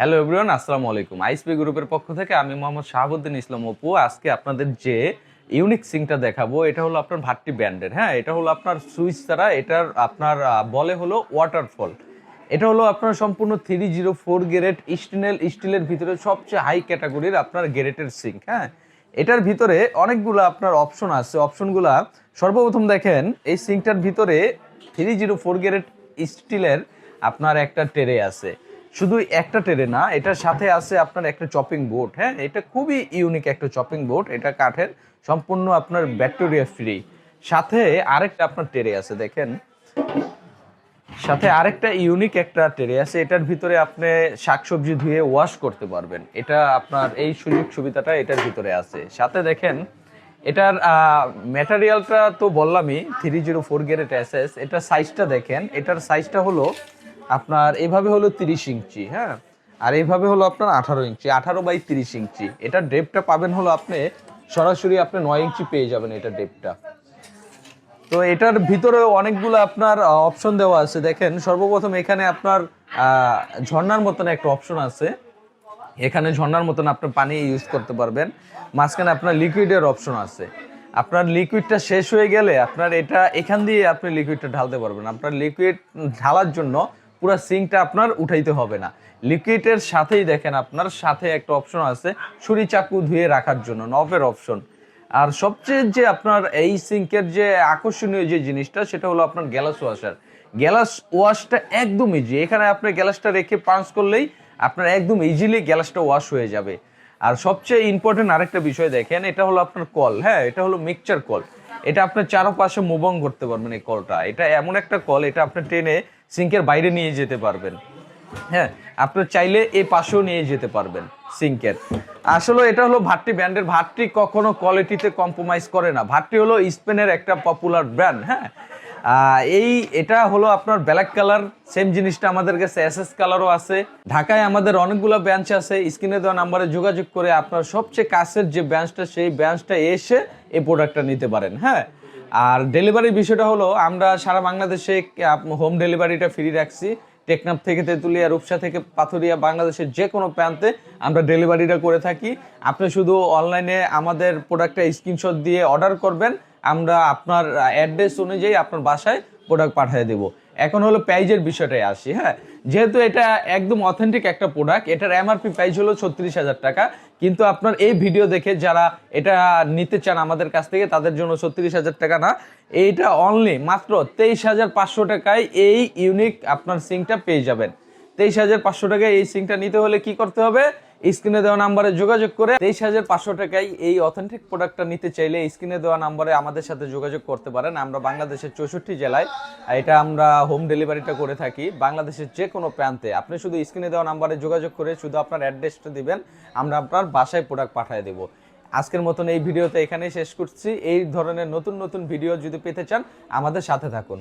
Hello everyone আসসালামু আলাইকুম আইসপি গ্রুপের পক্ষ থেকে আমি মোহাম্মদ শাহাবুদ্দিন ইসলাম অপু। আজকে আপনাদের যে ইউনিক সিংটা দেখাবো, এটা হলো আপনার ভাট্টি ব্র্যান্ডের। হ্যাঁ এটা হলো আপনার সুইচ ছাড়া এটার আপনার বলে হলো ওয়াটারফল এটা হলো আপনার সম্পূর্ণ three zero four grade stainless স্টিলের ভিতরে সবচেয়ে হাই ক্যাটাগরির আপনার গ্রেটের সিঙ্ক হ্যাঁ এটার ভিতরে অনেকগুলো আপনার অপশন আছে। অপশনগুলা সর্বপ্রথম দেখেন, এই সিঙ্কটার ভিতরে থ্রি জিরো ফোর গ্রেড স্টিলের আপনার একটা টেরে আছে। শুধু একটা টেরে না, এটার সাথে আছে আপনার একটা চপিং বোর্ড হ্যাঁ? এটা খুবই ইউনিক একটা চপিং বোর্ড এটা কাঠের সম্পূর্ণ আপনার ব্যাকটেরিয়া ফ্রি সাথে আরেকটা আপনার টেরে আছে, দেখেন। সাথে আরেকটা ইউনিক একটা টেরে আছে, এটার ভিতরে আপনি শাকসবজি ধুয়ে ওয়াশ করতে পারবেন। এটা আপনার এই সুযোগ সুবিধাটা এটার ভিতরে আছে। সাথে দেখেন, এটার ম্যাটেরিয়ালটা তো বললামই three zero four grade S S এটার সাইজটা দেখেন, এটার সাইজটা হলো আপনার এভাবে হলো তিরিশ ইঞ্চি হ্যাঁ? আর এইভাবে হলো আপনার আঠারো ইঞ্চি আঠারো বাই তিরিশ ইঞ্চি। এটার ডেপটা পাবেন হলো আপনি সরাসরি আপনি নয় ইঞ্চি পেয়ে যাবেন এটা ডেপটা। তো এটার ভিতরে অনেকগুলো আপনার অপশন দেওয়া আছে। দেখেন সর্বপ্রথম এখানে আপনার আহ, ঝর্ণার মতন একটা অপশন আছে। এখানে ঝর্ণার মতন আপনার পানি ইউজ করতে পারবেন। মাঝখানে আপনার লিকুইডের অপশন আছে। আপনার লিকুইডটা শেষ হয়ে গেলে আপনার এটা এখান দিয়ে আপনি লিকুইডটা ঢালতে পারবেন। আপনার লিকুইড ঢালার জন্য পুরো সিঙ্কটা আপনার উঠাইতে হবে না। লিকুইডের সাথেই দেখেন আপনার, সাথে একটা অপশন আছে, ছুরি চাকু ধুয়ে রাখার জন্য নবের অপশন আর সবচেয়ে যে আপনার এই সিঙ্কের যে আকর্ষণীয় যে জিনিসটা, সেটা হলো আপনার গ্যালাস ওয়াশার গ্যালাস ওয়াশটা একদম ইজি এখানে আপনি গ্যালাসটা রেখে পাঞ্চ করলেই আপনার একদম ইজিলি গ্যালাসটা ওয়াশ হয়ে যাবে। আর সবচেয়ে ইম্পর্টেন্ট আরেকটা বিষয় দেখেন, এটা হলো আপনার কল হ্যাঁ এটা হলো মিক্সচার কল এটা আপনার চারপাশে মুভং করতে পারবেন এই কলটা এটা এমন একটা কল এটা আপনার টেনে সিঙ্কের বাইরে নিয়ে যেতে পারবেন। হ্যাঁ আপনি চাইলে এই পাশেও নিয়ে যেতে পারবেন সিঙ্কের আসলে এটা হলো ভাট্টি ব্র্যান্ডের ভাট্টি কখনো কোয়ালিটিতে কম্প্রোমাইজ করে না। ভাট্টি হলো স্পেনের একটা পপুলার ব্র্যান্ড হ্যাঁ। এই, এটা হলো আপনার ব্ল্যাক কালার সেম জিনিসটা আমাদের কাছে এস এস কালারও আছে। ঢাকায় আমাদের অনেকগুলো ব্যাঞ্চ আছে, স্ক্রিনে দেওয়া নাম্বারে যোগাযোগ করে আপনার সবচেয়ে কাছের যে ব্যাঞ্চটা সেই ব্যাঞ্চটা এসে এই প্রোডাক্টটা নিতে পারেন হ্যাঁ? আর ডেলিভারির বিষয়টা হলো, আমরা সারা বাংলাদেশে হোম ডেলিভারিটা ফ্রি রাখছি। টেকনাফ থেকে তেঁতুলিয়া, রূপসা থেকে পাথুরিয়া, বাংলাদেশের যে কোনো প্রান্তে আমরা ডেলিভারিটা করে থাকি। আপনি শুধু অনলাইনে আমাদের প্রোডাক্টটা স্ক্রিনশট দিয়ে অর্ডার করবেন। আমরা আপনার অ্যাড্রেস অনুযায়ী আপনার বাসায় প্রোডাক্ট পাঠিয়ে দেবো। এখন হলো প্রাইজের বিষয়টায় আসি হ্যাঁ? যেহেতু এটা একদম অথেন্টিক একটা প্রোডাক্ট এটার এমআরপি প্রাইস হলো ছত্রিশ হাজার টাকা। কিন্তু আপনার এই ভিডিও দেখে যারা এটা নিতে চান আমাদের কাছ থেকে, তাদের জন্য ছত্রিশ হাজার টাকা না। এইটা অনলি মাত্র তেইশ হাজার পাঁচশো টাকায় এই ইউনিক আপনার সিংটা পেয়ে যাবেন। তেইশ হাজার পাঁচশো টাকায় এই সিংটা নিতে হলে কি করতে হবে? স্ক্রিনে দেওয়া নাম্বারে যোগাযোগ করে তেইশ হাজার পাঁচশো টাকায় এই অথেন্টিক প্রোডাক্টটা নিতে চাইলে স্ক্রিনে দেওয়া নাম্বারে আমাদের সাথে যোগাযোগ করতে পারেন। আমরা বাংলাদেশের চৌষট্টি জেলায় এটা আমরা হোম ডেলিভারিটা করে থাকি। বাংলাদেশের যে কোনো প্রান্তে আপনি শুধু স্ক্রিনে দেওয়া নাম্বারে যোগাযোগ করে শুধু আপনার অ্যাড্রেসটা দিবেন, আমরা আপনার বাসায় প্রোডাক্ট পাঠিয়ে দেবো। আজকের মতন এই ভিডিওতে এখানেই শেষ করছি। এই ধরনের নতুন নতুন ভিডিও যদি পেতে চান, আমাদের সাথে থাকুন।